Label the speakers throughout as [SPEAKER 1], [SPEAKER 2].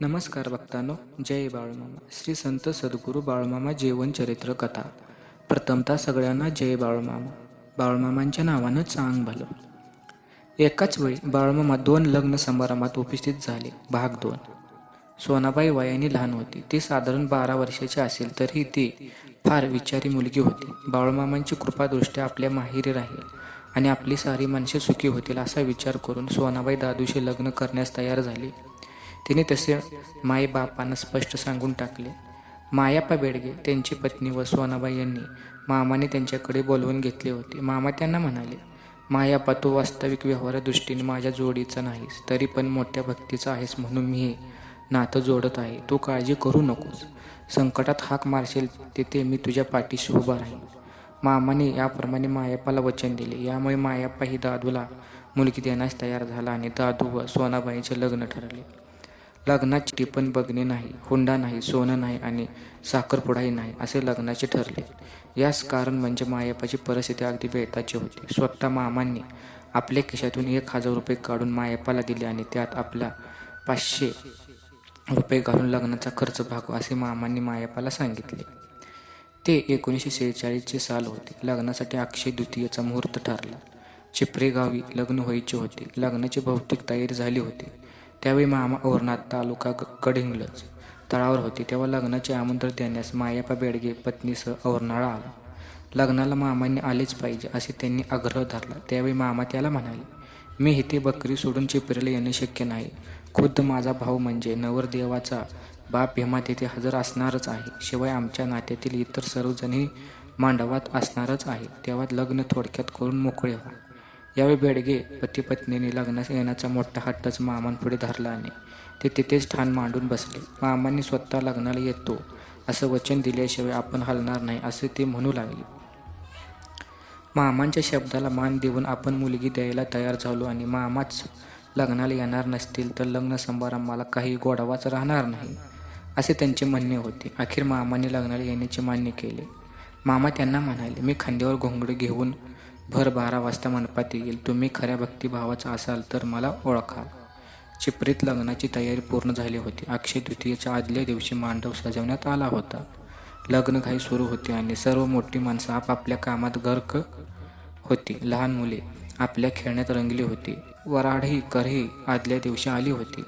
[SPEAKER 1] नमस्कार भक्तांनो जय बाळूमामा. श्री संत सद्गुरू बाळूमामा जीवन चरित्र कथा. प्रथमतः सगळ्यांना जय बाळूमामा. बाळूमामांच्या नावानं चांग भलं. एकाच वेळी बाळूमामा दोन लग्न समारंभात उपस्थित झाले भाग दोन. सोनाबाई वयाने लहान होती. ती साधारण बारा वर्षाची असेल तरी ती फार विचारी मुलगी होती. बाळूमामांची कृपादृष्ट्या आपल्या माहेरी राहील आणि आपली सारी माणसे सुखी होतील असा विचार करून सोनाबाई दादूशी लग्न करण्यास तयार झाली. तिने तसे माईबापांना स्पष्ट सांगून टाकले. मायाप्पा बेडगे त्यांची पत्नी व सोनाबाई यांनी मामाने त्यांच्याकडे बोलवून घेतले होते. मामा त्यांना म्हणाले मायाप्पा तू वास्तविक व्यवहार दृष्टीने माझ्या जोडीचा नाहीस तरी पण मोठ्या भक्तीचा आहेस म्हणून मी हे नातं जोडत आहे. तू काळजी करू नकोस. संकटात हाक मारशील तिथे मी तुझ्या पाठीशी उभा राहीन. मामाने याप्रमाणे मायाप्पाला वचन दिले. यामुळे मायाप्पा ही दादूला मुलगी देण्यास तयार झाला आणि दादू व सोनाबाईंचे लग्न ठरले. लग्नाची टिपण बघणे नाही हुंडा नाही सोनं नाही आणि साखरपुडाही नाही असे लग्नाचे ठरले. याच कारण म्हणजे मायापाची परिस्थिती अगदी बेताची होती. स्वतः मामांनी आपल्या खिशातून एक हजार रुपये काढून मायापाला दिले आणि त्यात आपला पाचशे रुपये घालून लग्नाचा खर्च भागू असे मामांनी मायापाला सांगितले. ते एकोणीसशे शेहेचाळीसचे साल होते. लग्नासाठी अक्षय द्वितीयेचा मुहूर्त ठरला. चिपरे गावी लग्न व्हायचे होते. लग्नाची भौतिक तयारी झाली होती. त्यावेळी मामा ओरनाथ तालुका कडिंगलज तळावर होते. तेव्हा लग्नाचे आमंत्रण देण्यास मायापा बेडगे पत्नीसह औरनाळा आला. लग्नाला मामांनी आलेच पाहिजे असे त्यांनी आग्रह धरला. त्यावेळी मामा त्याला म्हणाले मी इथे बकरी सोडून चिपरेला येणे शक्य नाही. खुद्द माझा भाऊ म्हणजे नवरदेवाचा बाप भीमा तिथे हजर असणारच आहे. शिवाय आमच्या नात्यातील इतर सर्वजणही मांडवात असणारच आहे. तेव्हा लग्न थोडक्यात करून मोकळे व्हा. यावेळी बेडगे पती पत्नीने लग्नास येण्याचा मोठा हट्टच मामांपुढे धरला आणि ते तिथेच ठाण मांडून बसले. मामांनी स्वतः लग्नाला येतो असं वचन दिल्याशिवाय आपण हलणार नाही असे ते म्हणू लागले. मामांच्या शब्दाला मान देऊन आपण मुलगी द्यायला तयार झालो आणि मामाच लग्नाला येणार नसतील तर लग्न समारंभाला काही गोडावाच राहणार नाही असे त्यांचे म्हणणे होते. अखेर मामाने लग्नाला येण्याचे मान्य केले. मामा त्यांना म्हणाले मी खांद्यावर घोंगडे घेऊन भर बारा वाजता मंडपात येईल. तुम्ही खऱ्या भक्तिभावाचा असाल तर मला ओळखा. चिपरीत लग्नाची तयारी पूर्ण झाली होती. अक्षय तृतीयेच्या आदल्या दिवशी मांडव सजवण्यात आला होता. लग्न घाई सुरू होते आणि सर्व मोठी माणसं आपापल्या कामात गर्क होती. लहान मुले आपल्या खेळण्यात रंगली होती. वराढी करही आदल्या दिवशी आली होती.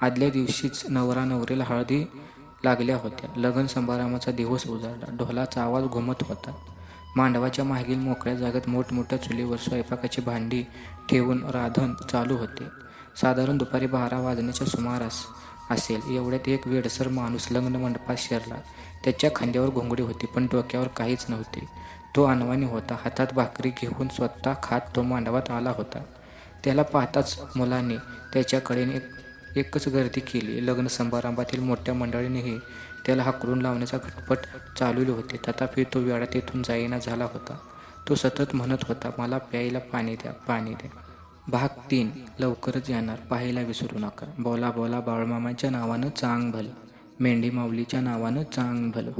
[SPEAKER 1] आदल्या दिवशीच नवरा नवरीला हळदी लागल्या होत्या. लग्न समारंभाचा दिवस उजाडला. ढोलाचा आवाज घुमत होता. मांडवाच्या मागील मोकळ्या जागेत मोठमोठ्या चुलीवर स्वयंपाकाची भांडी ठेवून राधन चालू होते. साधारण दुपारी बारा वाजण्याच्या सुमारास असेल. एवढ्यात एक वेडसर माणूस लग्न मंडपात शिरला. त्याच्या खांद्यावर घोंगडी होती पण डोक्यावर काहीच नव्हते. तो अनवाणी होता. हातात भाकरी घेऊन स्वतः खात तो मांडवात आला होता. त्याला पाहताच मुलाने त्याच्याकडे एक एकच गर्दी केली. लग्न समारंभातील मोठ्या मंडळीनेही त्याला हाकरून लावण्याचा घटपट चालवले होते. तथापि तो वेळा तेथून जाईना झाला होता. तो सतत म्हणत होता मला प्यायला पाणी द्या पाणी द्या. भाग तीन. लवकरच येणार. पाहायला विसरू नका. बोला बोला बाळमामाच्या नावानं चांग भलं. मेंढी माऊलीच्या नावानं चांग भलं.